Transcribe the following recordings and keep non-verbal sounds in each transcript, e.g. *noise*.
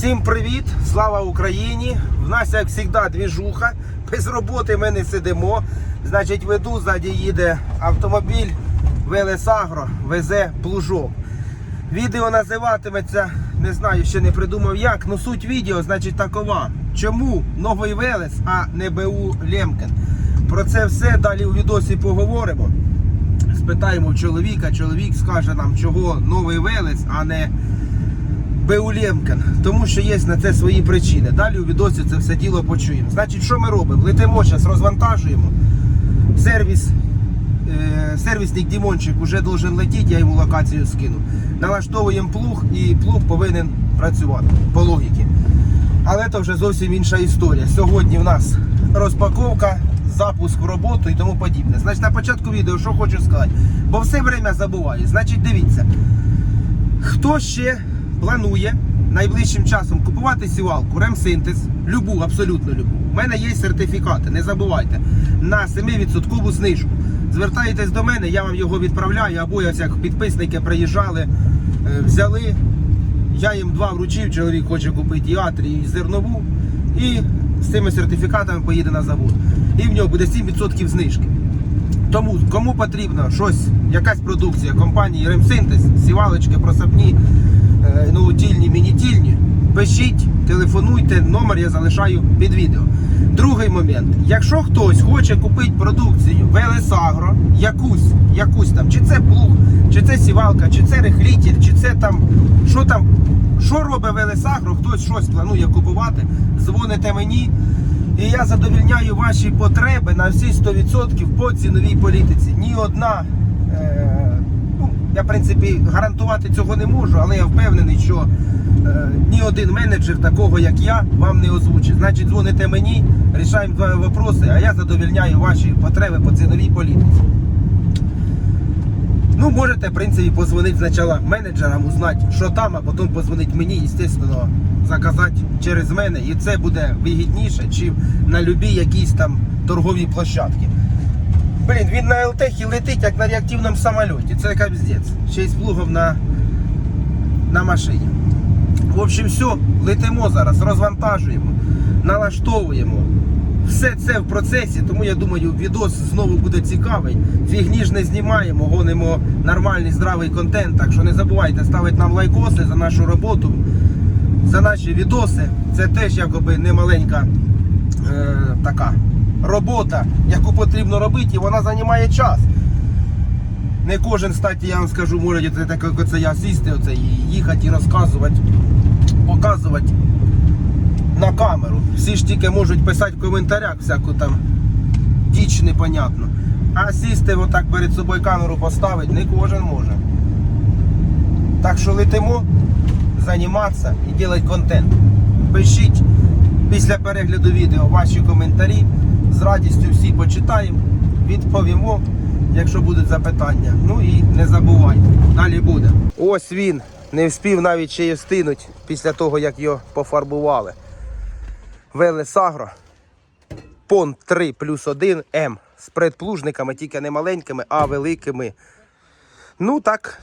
Всім привіт! Слава Україні! В нас, як завжди, двіжуха. Без роботи ми не сидимо. Значить, веду, ззаді їде автомобіль Велесагро, везе плужок. Відео називатиметься, не знаю, ще не придумав як. Ну суть відео, значить, такова. Чому новий Велес, а не БУ Лемкен? Про це все далі у відосі поговоримо. Спитаємо чоловіка, чоловік скаже нам, чого новий Велес, а не Беулємкен, тому що є на це свої причини. Далі у відосі це все діло почуємо. Значить, що ми робимо? Летимо зараз, розвантажуємо. Сервіс, е, сервісник Дімончик вже должен летіти, я йому локацію скину. Налаштовуємо плуг і плуг повинен працювати по логіки. Але це вже зовсім інша історія. Сьогодні в нас розпаковка, запуск в роботу і тому подібне. Значить, на початку відео, що хочу сказати, бо все время забуваю. Значить, дивіться. Хто ще планує найближчим часом купувати сівалку Ремсинтез, любу, абсолютно любу. У мене є сертифікати, не забувайте, на 7% знижку. Звертаєтесь до мене, я вам його відправляю, або ось як підписники приїжджали, е, взяли. Я їм два вручив, чоловік хоче купити і Атрі, і зернову. І з цими сертифікатами поїде на завод. І в нього буде 7% знижки. Тому кому потрібно щось, якась продукція компанії Ремсинтез, сівалочки, просапні, ну, тільні, міні-тільні, пишіть, телефонуйте, номер я залишаю під відео. Другий момент. Якщо хтось хоче купити продукцію Велесагро, якусь, якусь там, чи це плуг, чи це сівалка, чи це рехлітель, чи це там, що там, що робить Велесагро, хтось щось планує купувати, дзвоните мені. І я задовільняю ваші потреби на всі 100% по ціновій політиці. Ні одна, е, я в принципі гарантувати цього не можу, але я впевнений, що е, ні один менеджер такого, як я, вам не озвучить. Значить, дзвоните мені, рішаємо два вопроси, а я задовільняю ваші потреби по ціновій політиці. Ну, можете, в принципі, позвонити спочатку менеджерам, узнати, що там, а потім позвонити мені, звісно, заказати через мене. І це буде вигідніше, чим на любій якійсь там торговій площадці. Блін, він на ЛТХі летить, як на реактивному самольоті. Це капздець. Ще й з плугом на, на машині. В общем, все, летимо зараз, розвантажуємо, налаштовуємо. Все це в процесі, тому я думаю, відос знову буде цікавий. Фігні ж не знімаємо, гонимо нормальний здравий контент. Так що не забувайте ставити нам лайкоси за нашу роботу, за наші відоси. Це теж якоби немаленька е, така робота, яку потрібно робити, і вона займає час. Не кожен, кстати, я вам скажу, може це так, як оце я сісти, оце, і їхати і розказувати, показувати на камеру. Всі ж тільки можуть писати в коментарях всяку там діч непонятну. А сісти отак перед собою камеру поставити не кожен може. Так що летимо займатися і робити контент. Пишіть після перегляду відео ваші коментарі. З радістю всі почитаємо, відповімо, якщо будуть запитання. Ну і не забувайте, далі буде. Ось він. Не встиг навіть ще й стинуть після того, як його пофарбували. Велесагро. Пон 3 плюс 1 М. З предплужниками, тільки не маленькими, а великими. Ну так,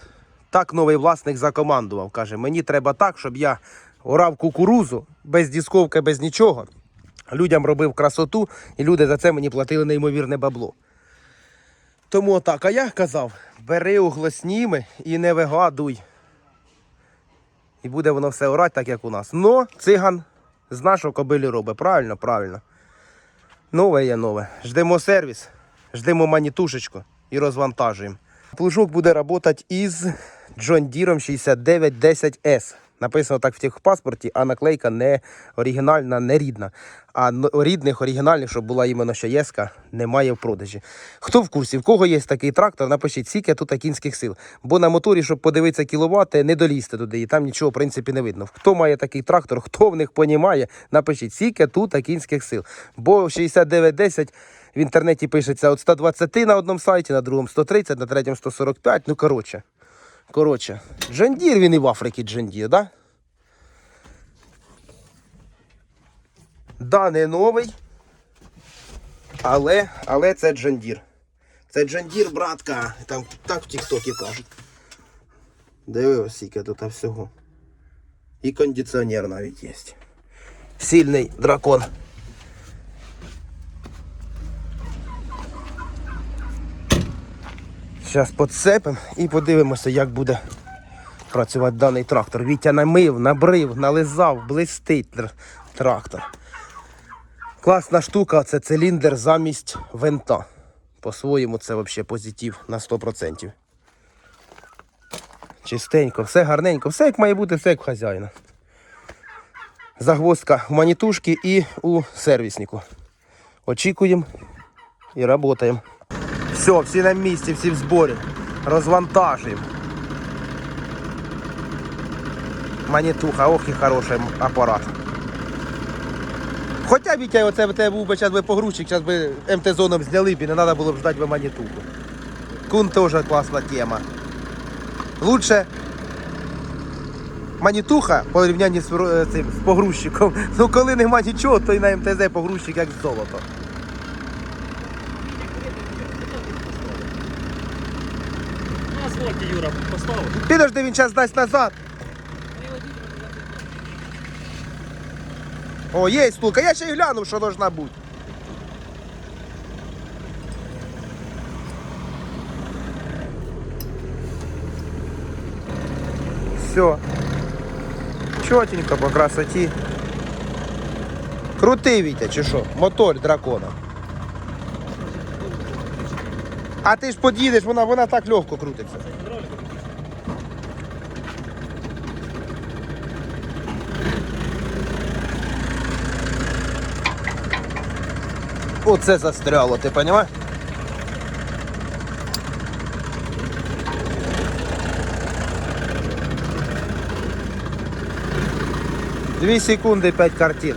так новий власник закомандував. Каже, мені треба так, щоб я орав кукурузу без дісковки, без нічого. Людям робив красоту, і люди за це мені платили неймовірне бабло. Тому отак, а я казав, бери углосніми і не вигадуй. І буде воно все орати, так як у нас. Но циган з нашого кобилі робить. Правильно, правильно. Нове є нове. Ждемо сервіс, ждемо манітушечку і розвантажуємо. Плужок буде працювати із John Deere 6910S. Написано так в техпаспорті, а наклейка не оригінальна, не рідна. А рідних, оригінальних, щоб була іменно ще єска, немає в продажі. Хто в курсі, в кого є такий трактор, напишіть, скільки тут кінських сил. Бо на моторі, щоб подивитися кіловати, не долізти туди, і там нічого в принципі не видно. Хто має такий трактор, хто в них понімає, напишіть, скільки тут кінських сил. Бо 6910 в інтернеті пишеться від 120 на одному сайті, на другому 130, на третьому 145. Ну коротше. Коротше, Джандір він і в Африці Джандір, да? Да, не новий. Але, але це Джандір. Це Джандір, братка. Там так в Тіктокі кажуть. Диви ось скільки тут всього. І кондиціонер навіть є. Сильний дракон. Зараз підсипемо і подивимося, як буде працювати даний трактор. Вітя намив, набрив, нализав, блистить трактор. Класна штука це циліндр замість винта. По-своєму це взагалі позитив на 100%. Чистенько, все гарненько, все як має бути, все як в хазяїна. Загвоздка в манітушки і у сервіснику. Очікуємо і працюємо. Все, всі на місці, всі в зборі. Розвантажуємо. Манітуха, ох і хороший апарат. Хоча Вітя, оце тебе був би зараз би погрузчик, зараз би МТ-зоном зняли б і не треба було б ждати би манітуху. Кун теж класна тема. Лучше манітуха по порівнянні з, цим, з погрузчиком. Ну коли нема нічого, то і на МТЗ погрузчик як золото. На асфальті Юра поставив. Підожди, він час дасть назад. О, є стулка, я ще й глянув, що должна бути. Все. Чотенько по красоті. Крутий Вітя, чи що? Мотор дракона. А ти ж під'їдеш, вона, вона так легко крутиться. Оце застряло, ти розумієш? Дві секунди, п'ять картин.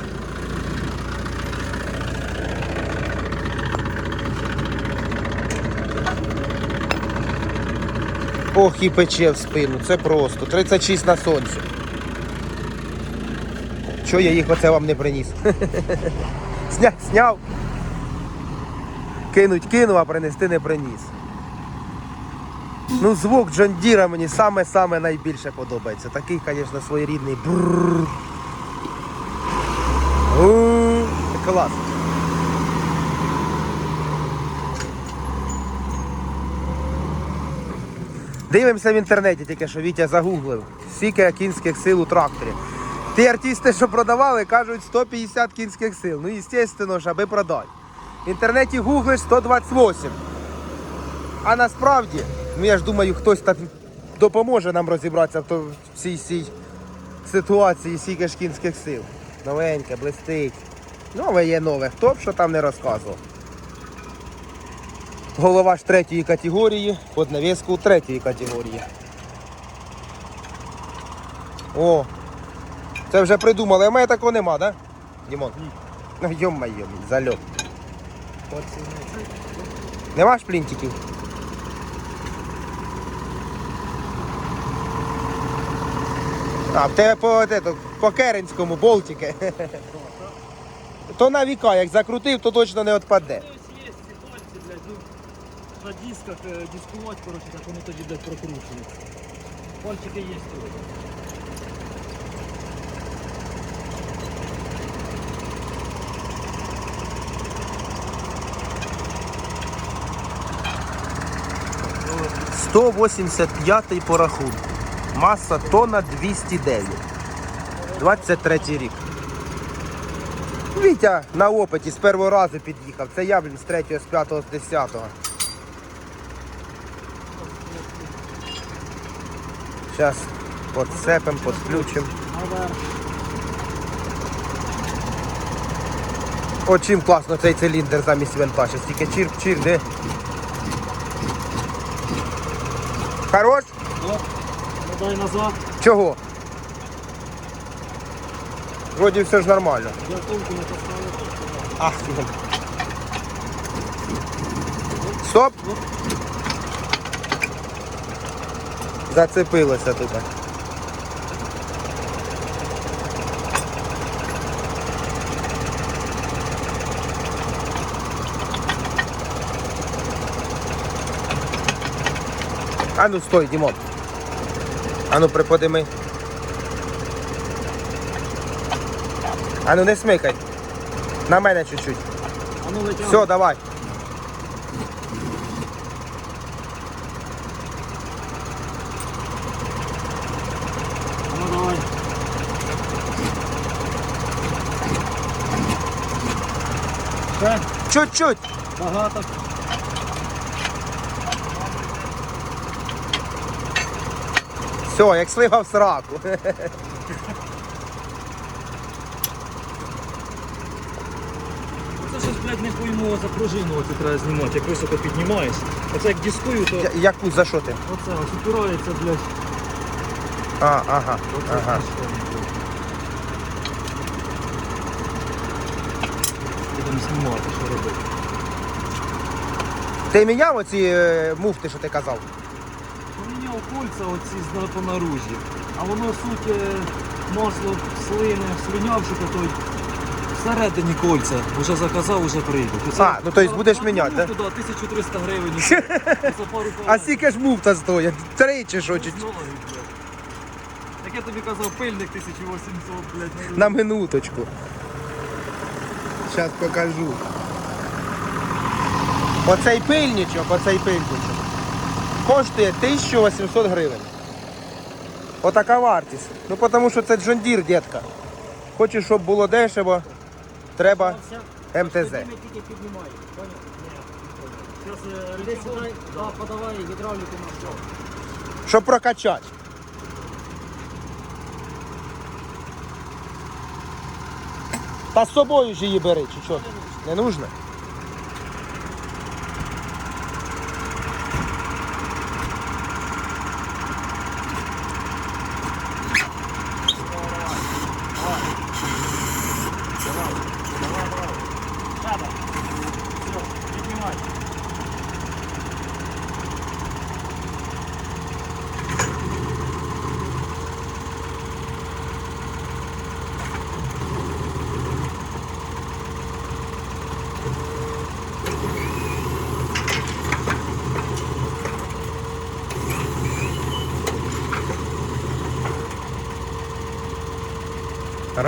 Ох, і пече в спину, це просто. 36 на сонці. Чого я їх оце вам не приніс? *laughs* Сняв, сняв. Кинуть кинув, а принести не приніс. Ну, звук Джон Діра мені саме-саме найбільше подобається. Такий, звісно, своєрідний. Брррр. Клас. Дивимося в інтернеті, тільки що Вітя загуглив. Скільки кінських сил у тракторі. Ті артисти, що продавали, кажуть 150 кінських сил. Ну, звісно ж, аби продати. В інтернеті гуглиш 128. А насправді, ну я ж думаю, хтось там допоможе нам розібратися в цій цій ситуації скільки ж кінських сил. Новеньке, блистить. Нове є нове, хто б що там не розказував. Голова ж третьої категорії, під навіску третьої категорії. О, це вже придумали, а в мене такого нема, так? Да? Дімон? Ні. Ну йо-моє, зальот. Нема шплінтиків? А, в тебе по, ето, по Керенському болтики. *laughs* То на віка, як закрутив, то точно не відпаде. Ну, на дисках е, дискувати, коротше, так вони тоді, блядь, прокручуються. Пальчики є. Сто 185 по рахунку. Маса тонна 209. 23 рік. Вітя на опиті з першого разу під'їхав. Це я, блін, з 3, з 5, з 10. Зараз підсепем, підключимо. Наверх. О, чим класно цей циліндр замість винта. Щас тільки чирк-чирк, де. Хорош? Ну, дай назад. Чого? Вроді все ж нормально. Я тонку не поставили. Ах. Стоп! Зацепилося тут. А ну стой, Дімон. А ну приподими. А ну не смикай. На мене чуть-чуть. А ну. Все, давай. Ну Чуть-чуть. багато. Все, як слива в сраку. Це щось, блядь, не пойму, за пружину оце треба знімати, як високо піднімаєш. Оце як дискую, то Я- Яку за що ти? оце ось упирається, блядь. А, ага. Оце ага. Будемо знімати, що робити. Ти міняв оці е, муфти, що ти казав? Поміняв кольця оці з- на- наружі, а воно суть масло слини, слюнявши, то той всередині кольця. Вже заказав, вже прийде. А, ну, то будеш міняти, да? Туди 1300 гривень. *laughs* За пару А скільки ж муфта стоїть? Три чи що? Чи... Знову, блядь. Так я тобі казав, пильник 1800, блядь, На минуточку. Зараз покажу. Оцей пильничок, оцей пильничок. Коштує 1800 гривень. Отака вартість. Ну тому що це Джондір, дітка. Хочеш, щоб було дешево, треба МТЗ. Зараз Іди подавай гідравліку на. Щоб прокачати. Та з собою ж її бери, чи що? Не нужно?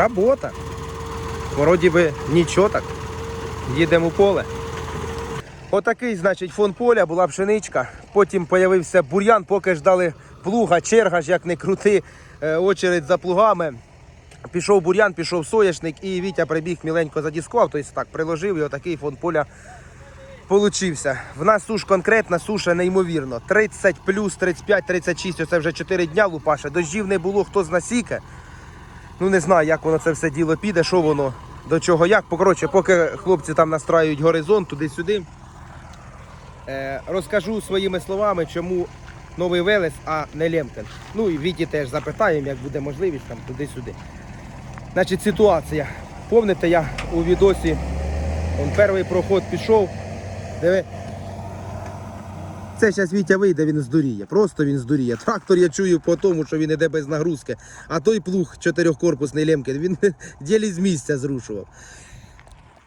Робота. Вроді би нічого так. Їдемо у поле. Отакий, значить, фон поля, була пшеничка. Потім з'явився бур'ян, поки ждали плуга, черга ж як не крути, е, очередь за плугами. Пішов бур'ян, пішов соняшник і Вітя прибіг міленько задіскував, тобто так приложив і отакий фон поля получився. В нас суш конкретна, суша неймовірно. 30 плюс 35, 36, оце вже 4 дня лупаше. Дождів не було, хто з насіке. Ну не знаю, як воно це все діло піде, що воно, до чого, як. Покоротше, поки хлопці там настраюють горизонт туди-сюди. Е, розкажу своїми словами, чому новий Велес, а не Лемкен. Ну і Віті теж запитаємо, як буде можливість там туди-сюди. Значить, ситуація. Помните, я у відосі он перший проход пішов. Диви. Це зараз Вітя вийде, він здуріє. Просто він здуріє. Трактор я чую по тому, що він іде без нагрузки. А той плуг чотирьохкорпусний Лемкін, він *laughs* ділі з місця зрушував.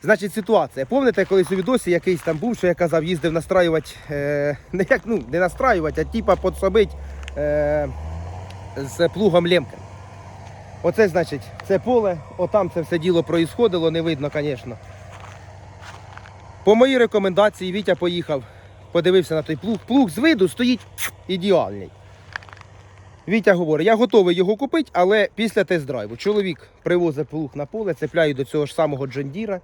Значить, ситуація. Пам'ятаєте, колись у відосі якийсь там був, що я казав, їздив настраювати, е, не як, ну, не настраювати, а типа підсобити е, з плугом Лемкен. Оце, значить, це поле, отам це все діло проїсходило, не видно, звісно. По моїй рекомендації Вітя поїхав, подивився на той плуг. Плуг з виду стоїть ідеальний. Вітя говорить, я готовий його купити, але після тест-драйву. Чоловік привозить плуг на поле, цепляє до цього ж самого Джондіра.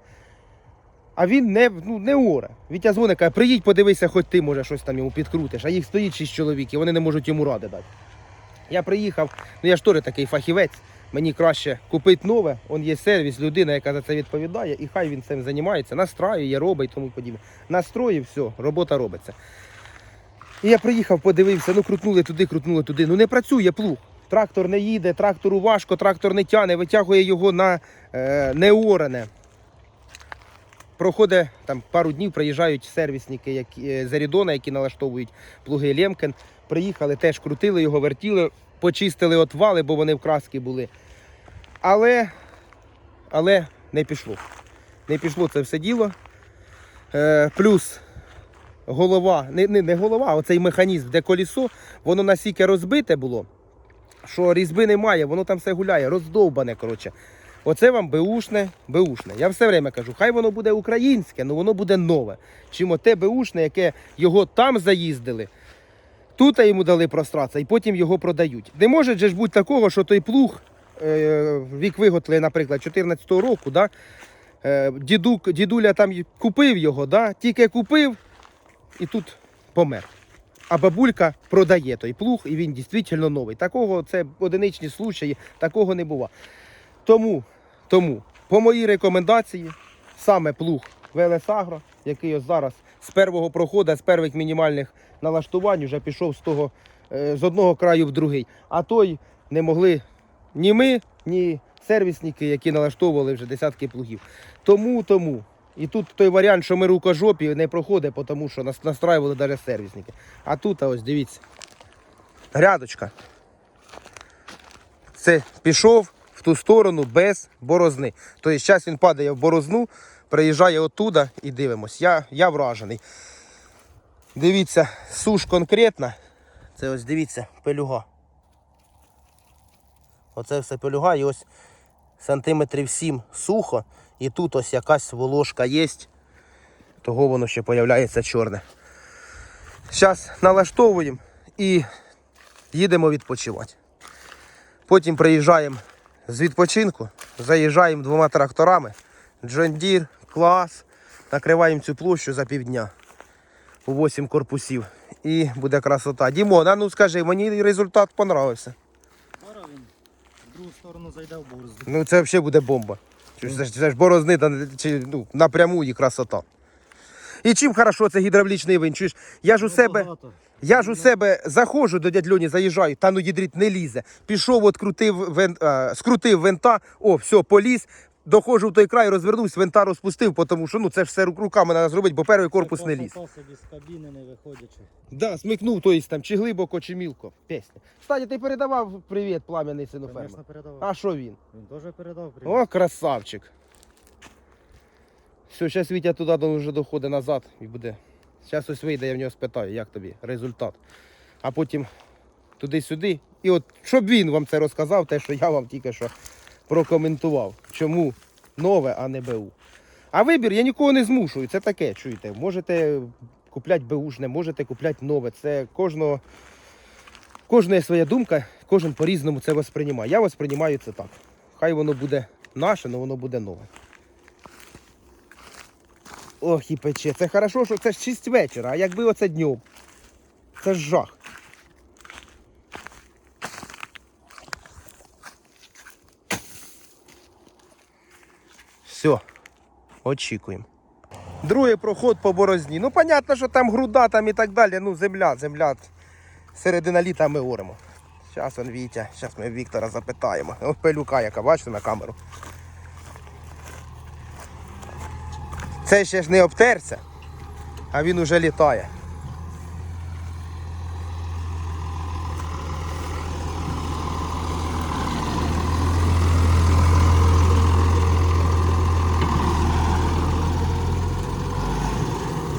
А він не, ну, не оре. Вітя дзвонить, каже, приїдь, подивися, хоч ти може щось там йому підкрутиш. А їх стоїть шість чоловік, і вони не можуть йому ради дати. Я приїхав, ну я ж теж такий фахівець. Мені краще купити нове, он є сервіс, людина, яка за це відповідає, і хай він цим займається, настраює, робить і тому подібне. Настроїв, все, робота робиться. І я приїхав, подивився, ну крутнули туди, крутнули туди. Ну не працює плуг. Трактор не їде, трактору важко, трактор не тяне, витягує його на е, неорене. Проходить там пару днів, приїжджають сервісники які, е, з Ерідона, які налаштовують плуги Лємкен. Приїхали, теж крутили його, вертіли, почистили отвали, бо вони в краски були. Але, але не пішло. Не пішло це все діло. Е, плюс голова, не, не, не голова, а оцей механізм, де колесо, воно настільки розбите було, що різьби немає, воно там все гуляє, роздовбане, коротше. Оце вам беушне, беушне. Я все время кажу, хай воно буде українське, але воно буде нове. Чим оте беушне, яке його там заїздили, тут йому дали простратися, і потім його продають. Не може же ж бути такого, що той плуг, е, вік виготли, наприклад, 14-го року, да, е, дідук, дідуля там купив його, да, тільки купив і тут помер. А бабулька продає той плуг, і він дійсно новий. Такого це одиничні случаї, такого не бува. Тому, тому, по моїй рекомендації, саме плуг Велесагро, який зараз з першого проходу, з перших мінімальних налаштувань, вже пішов з того е, з одного краю в другий. А той не могли ні ми, ні сервісники, які налаштовували вже десятки плугів. Тому, тому. І тут той варіант, що ми рукожопі, не проходить, тому що нас настраювали навіть сервісники. А тут, а ось дивіться, грядочка. Це пішов в ту сторону без борозни. Тобто зараз він падає в борозну, приїжджає оттуда і дивимось. Я, я вражений. Дивіться, суш конкретна. Це ось дивіться, пелюга. Оце все пелюга і ось сантиметрів 7 сухо. І тут ось якась волошка є. Того воно ще появляється чорне. Зараз налаштовуємо і їдемо відпочивати. Потім приїжджаємо з відпочинку, заїжджаємо двома тракторами. Deere, клас. Накриваємо цю площу за півдня у 8 корпусів. І буде красота. Дімон, а ну скажи, мені результат понравився. Зараз він в другу сторону зайде в борозду. Ну це взагалі буде бомба. Це ж, це ж борозни та, чи, ну, напряму і красота. І чим хорошо це гідравлічний вин? Чуєш, я ж у себе. Я ж у себе заходжу до дядь Льоні, заїжджаю, та ну їдрить не лізе. Пішов, от крутив вен, а, скрутив винта, о, все, поліз. Доходжу в той край, розвернувся, винта розпустив, тому що ну це ж все руками треба зробити, бо перший корпус не ліз. Собі з кабіни не виходячи. Да, смикнув, то там, чи глибоко, чи мілко. Пісня. Кстати, ти передавав привіт плам'яний сину фермер. Звісно, передавав. А що він? Він теж передав привіт. О, красавчик. Все, зараз Вітя туди до- вже доходить назад і буде. Зараз ось вийде, я в нього спитаю, як тобі результат. А потім туди-сюди. І от щоб він вам це розказав, те, що я вам тільки що прокоментував. Чому нове, а не БУ. А вибір я нікого не змушую. Це таке, чуєте. Можете купляти беушне, можете купляти нове. Це кожного. Кожна своя думка, кожен по-різному це восприймає. Я восприймаю це так. Хай воно буде наше, але воно буде нове. Ох і пече. Це хорошо, що це ж 6 вечора, а якби оце днем. Це ж жах. Все, очікуємо. Другий проход по борозні. Ну, понятно, що там груда там і так далі. Ну, земля, земля. Середина літа ми оремо. Зараз он Вітя, зараз ми Віктора запитаємо. О, пелюка, яка бачите на камеру. Це ще ж не обтерся, а він уже літає.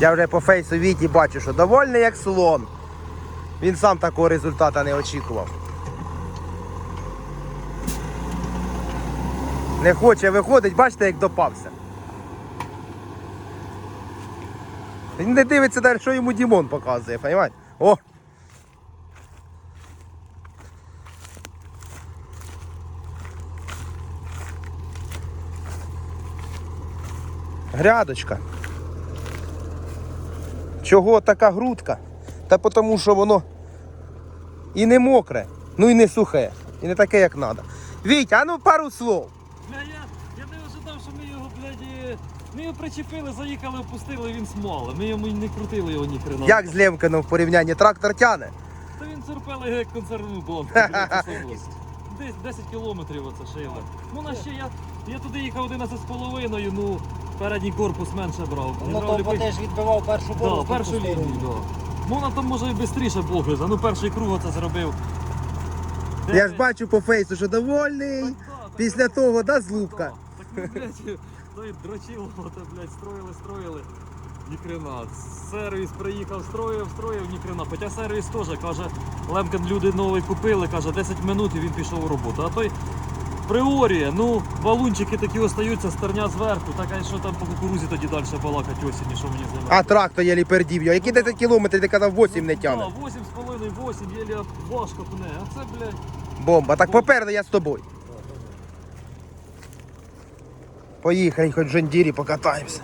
Я вже по фейсу Віті бачу, що довольний як слон. Він сам такого результату не очікував. Не хоче виходить, бачите, як допався. Він не дивиться далі, що йому Дімон показує, розумієте? О! Грядочка. Чого така грудка? Та тому що воно і не мокре, ну і не сухе, і не таке, як треба. Вітя, а ну пару слов. Бля, я, я не ожидав, що ми його, блядь, ми його причепили, заїхали, опустили, він смали. Ми йому не крутили його ні хрена. Як з Лемкином в порівнянні трактор тяне? Та він церпели як консервну банку. *laughs* Десь 10 кілометрів оце шили. Ну на ще я, я туди їхав 11 з половиною, ну передній корпус менше брав. Ну то бо ти ж відбивав першу Да, борозду. першу лінію, да. Можна там може і швидше блокується. Ну перший круг оце зробив. Я ж бачу по фейсу, що довольний. Так, так, Після того, да, злупка. Так, ну, блядь, *laughs* той дрочило, то, блядь, строїли, строїли. Ні хрена. Сервіс приїхав, строїв, строїв, ні хрена. Хоча сервіс теж каже, Лемкін люди новий купили, каже, 10 минут і він пішов у роботу. А той Приорі, ну, валунчики такі остаються, стерня зверху, так а що там по кукурузі тоді далі балакать осінні, що мені з? А трактор єлі пердів його. Які 10 кілометрів, ти казав, 8 не тягне. А, 8,5, 8, єлі важко пне, а це, блядь, Бомба. Так поперли я з тобою. Поїхали, хоч в Жондірі покатаємося.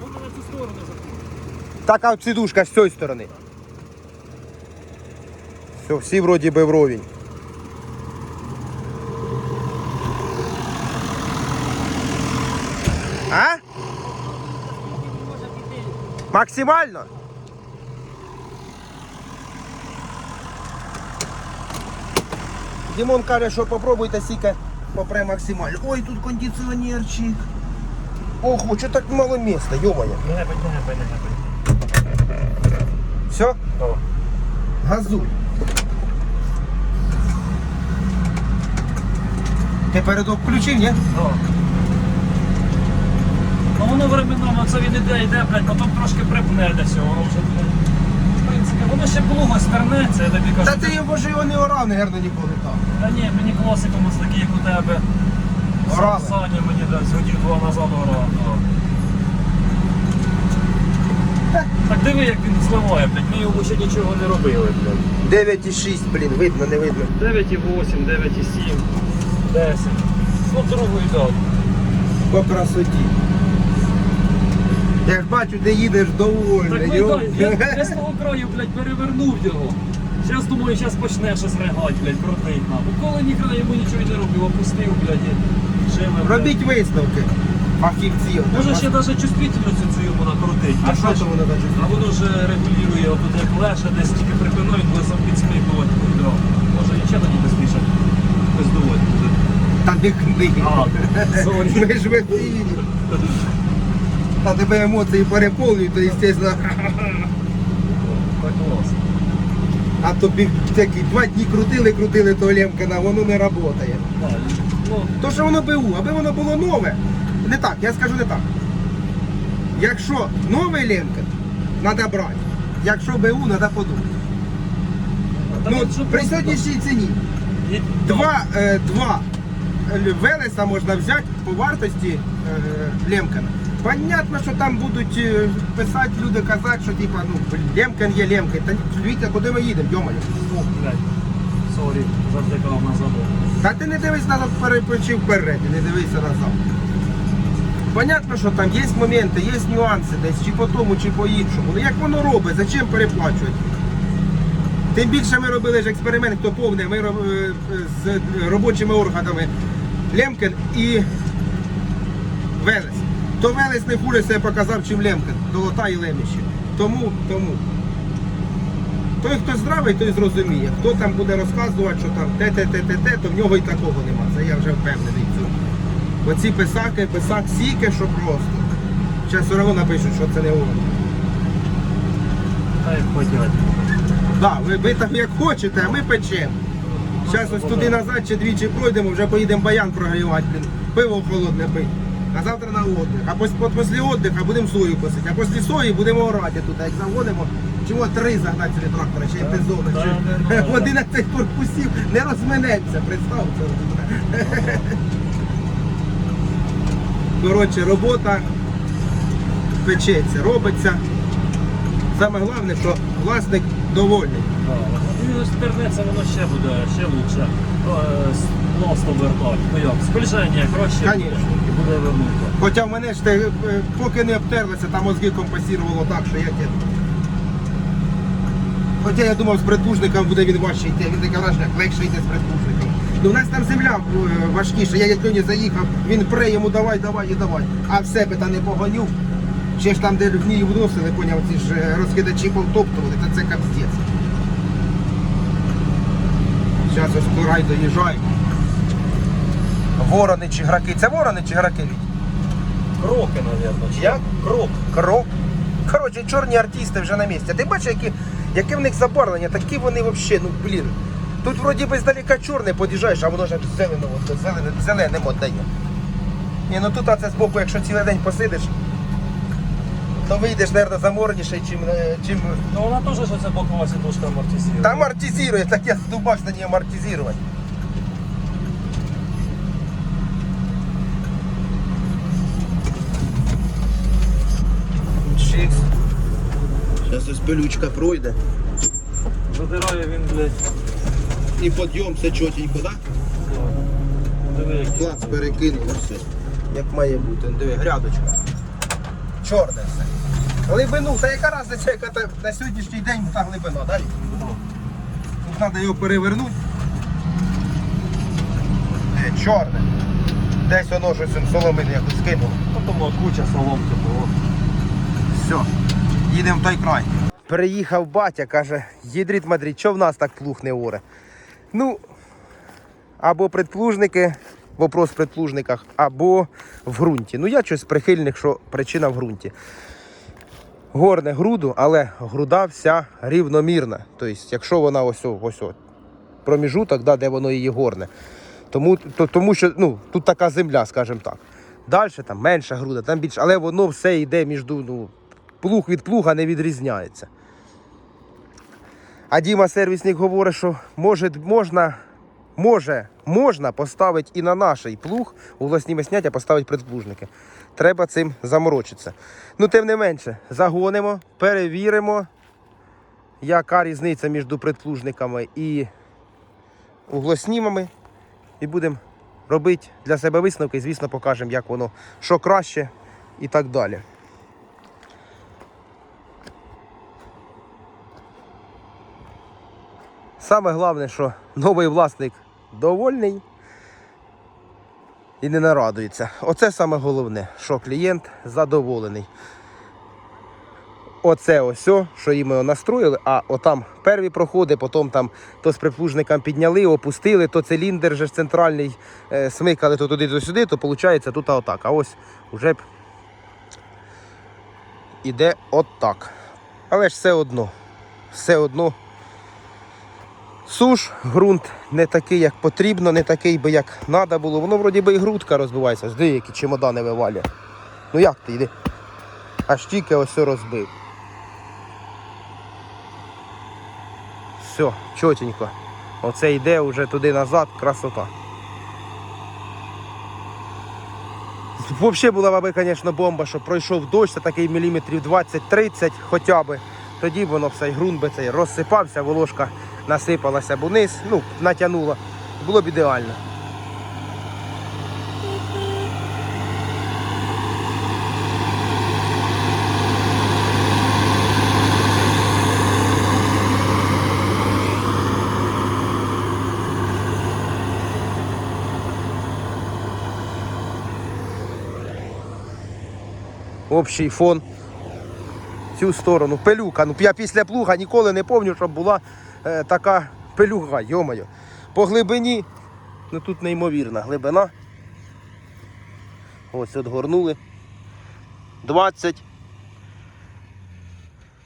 воно на цю сторону закрутить. Така сидушка з цієї сторони. Все, всі вроді би вровень. А? Максимально? Дімон каже, що попробуйте сіка попре максимально. Ой, тут кондиціонерчик. Ого, що так мало місця, йомає. Не гепай, не гепай, не гепай. Все? О. Газуй. Ти передок включив, ні? Да. Воно временами, це він іде, йде, блядь, потім трошки припне десь, воно вже, блядь. В принципі, воно ще плуго стернеться, я тобі кажу. Та ти його ж його не орав, наверно, ніколи там. Та ні, мені класиком ось такий, як у тебе. Орали. Саня мені десь годів два назад орав. Так диви, як він зливає, блядь, ми йому ще нічого не робили, блядь. 9,6, блін, видно, не видно. 9,8, 9,7, 10. Ну, другий дав. По красоті. Я ж бачу, де їдеш довольний. Так ви йо. дай, я, *laughs* я з того краю, блядь, перевернув його. Зараз думаю, зараз почне щось регать, блядь, крутить нам. Коли ніхрена йому нічого й не робив, опустив, блядь, і живе. блядь. Робіть висновки. Фахівці. Може ще навіть чувствительність цю йому накрутить. А що то воно даже? А воно ж регулює отут як леше, десь тільки припиною, коли сам підсмикувати. Може і ще тоді быстріше пиздувати. Та не книги. А, сорі. *laughs* Ми ж в *laughs* Та тебе емоції переповнюють, то, звісно. А то пів такі два дні крутили, крутили то Лемкина, воно не працює. То, що воно БУ, аби воно було нове, не так, я скажу не так. Якщо новий Лемкин, треба брати. Якщо БУ, треба подумати. Ну, при сьогоднішній ціні два, е, два Велеса можна взяти по вартості е, Лемкина. Понятно, що там будуть е, писати люди, казати, що типа, ну, Лемкин є Лемкин. Та дивіться, куди ми їдемо, йомаю. О, блядь. Сорі, завдякав на забор. Та ти не дивись назад перепочив вперед, не дивися назад. Понятно, що там є моменти, є нюанси десь, чи по тому, чи по іншому. Ну як воно робить, зачем переплачувати? Тим більше ми робили ж експеримент, хто повний, ми роб- е, з робочими органами Лемкін і Велес. То Велес не хуже себе показав, чим Лемкін, долота і леміші. Тому, тому. Той, хто здравий, той зрозуміє. Хто там буде розказувати, що там те, те, те, те, те, то в нього і такого нема. Це я вже впевнений в цьому. Оці писаки, писак сіки, що просто. Зараз все одно напишуть, що це не воно. Та як. Да, ви, ви там як хочете, а ми печемо. Зараз ось туди назад чи двічі пройдемо, вже поїдемо баян прогрівати, блін. Пиво холодне пити. А завтра на отдих. А пос- пос- після отдиха будемо сою косити. А після сої будемо орати тут. Як заводимо, чого три загнати сюди трактора, ще й Да, да, да, да. *laughs* 11 корпусів не розминеться, представ це. *laughs* Коротше, робота печеться, робиться. Саме головне, що власник довольний. Ну, стернеться воно ще буде, ще лучше. Е, з Пластом вертати. Ну як, спільження краще Конечно. Буде, буде. Хоча в мене ж те, е, поки не обтерлося, там мозги компасірувало так, що я. Хоча я думав, з предпужником буде він важче йти, він таке враження, легше йде з предпужником. Ну в нас там земля е, важкіша, я як Льоні заїхав, він пре йому давай, давай і давай. А в себе та не погонюв. Ще ж там, де в вносили, поняв, ці ж е, розкидачі повтоптували, та це капздець. Зараз ось Курай доїжджає. Ворони чи граки. Це ворони чи граки? Кроки, мабуть. Як? Крок. Крок. Коротше, чорні артисти вже на місці. Ти бачиш, які, яке в них забарвлення, такі вони взагалі, ну блін. Тут вроді би здалека чорне під'їжджаєш, а воно ж зелено, зелене, зеленим віддає. Ні, ну тут а це збоку, якщо цілий день посидиш, то вийдеш, мабуть, заморніший, чим, е, чим... Ну вона теж що це бокова сідушка амортизує. Та амортизує, так я здубався не амортизувати. Ось пилючка пройде. Задирає він, блядь. І підйом все чотенько, так? Диви, як Клац перекинуло все. Як має бути. Диви, грядочка. Чорне все. Глибину, та яка разниця, яка та на сьогоднішній день та глибина, далі? Тут треба його перевернути. Е, Чорне. Десь воно щось он соломини якось скинуло. Потім куча соломки було. Все, їдемо в той край. Приїхав батя, каже, їдріт Мадрид, що в нас так плуг не оре? Ну, або предплужники, вопрос в предплужниках, або в ґрунті. Ну, я щось прихильник, що причина в ґрунті. Горне груду, але груда вся рівномірна. Тобто, якщо вона ось ось проміжуток, да, де воно її горне. Тому, то, тому що ну, тут така земля, скажімо так. Далі там менша груда, там більше, але воно все йде між ну, плуг від плуга не відрізняється. А Діма сервісник говорить, що може, можна, може, можна поставити і на наш плуг у власні месняття поставити предплужники. Треба цим заморочитися. Ну, тим не менше, загонимо, перевіримо, яка різниця між предплужниками і углоснімами. І будемо робити для себе висновки, звісно, покажемо, як воно, що краще і так далі. Саме головне, що новий власник довольний і не нарадується. Оце саме головне, що клієнт задоволений. Оце ось, що їм його настроїли, а отам перві проходи, потім там то з припужником підняли, опустили, то циліндр же центральний е, смикали то туди, то сюди, то виходить тут отак. А ось уже б іде отак. Але ж все одно, все одно суш, ґрунт не такий, як потрібно, не такий би, як треба було. Воно вроді би і грудка розбивається, з деякі чемодани вивалює. Ну як ти йди? Аж тільки ось розбив. Все, чотенько. Оце йде вже туди назад, красота. Взагалі була б, звісно, бомба, що пройшов дощ, це такий міліметрів 20-30 хоча б. Тоді воно все, і ґрунт би цей розсипався, волошка насипалася б униз, ну, натягнула. Було б ідеально. Общий фон. Цю сторону. Пилюка. Ну я після плуга ніколи не пам'ятаю, щоб була е, така пилюга, йомаю. По глибині, ну тут неймовірна глибина. Ось отгорнули. 20.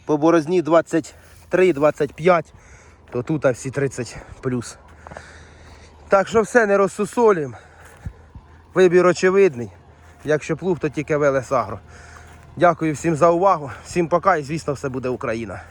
По борозні 23-25, то тут всі 30 плюс. Так що все, не розсусолюємо. Вибір очевидний. Якщо плуг, то тільки Велес Агро. Дякую всім за увагу. Всім пока і звісно все буде Україна.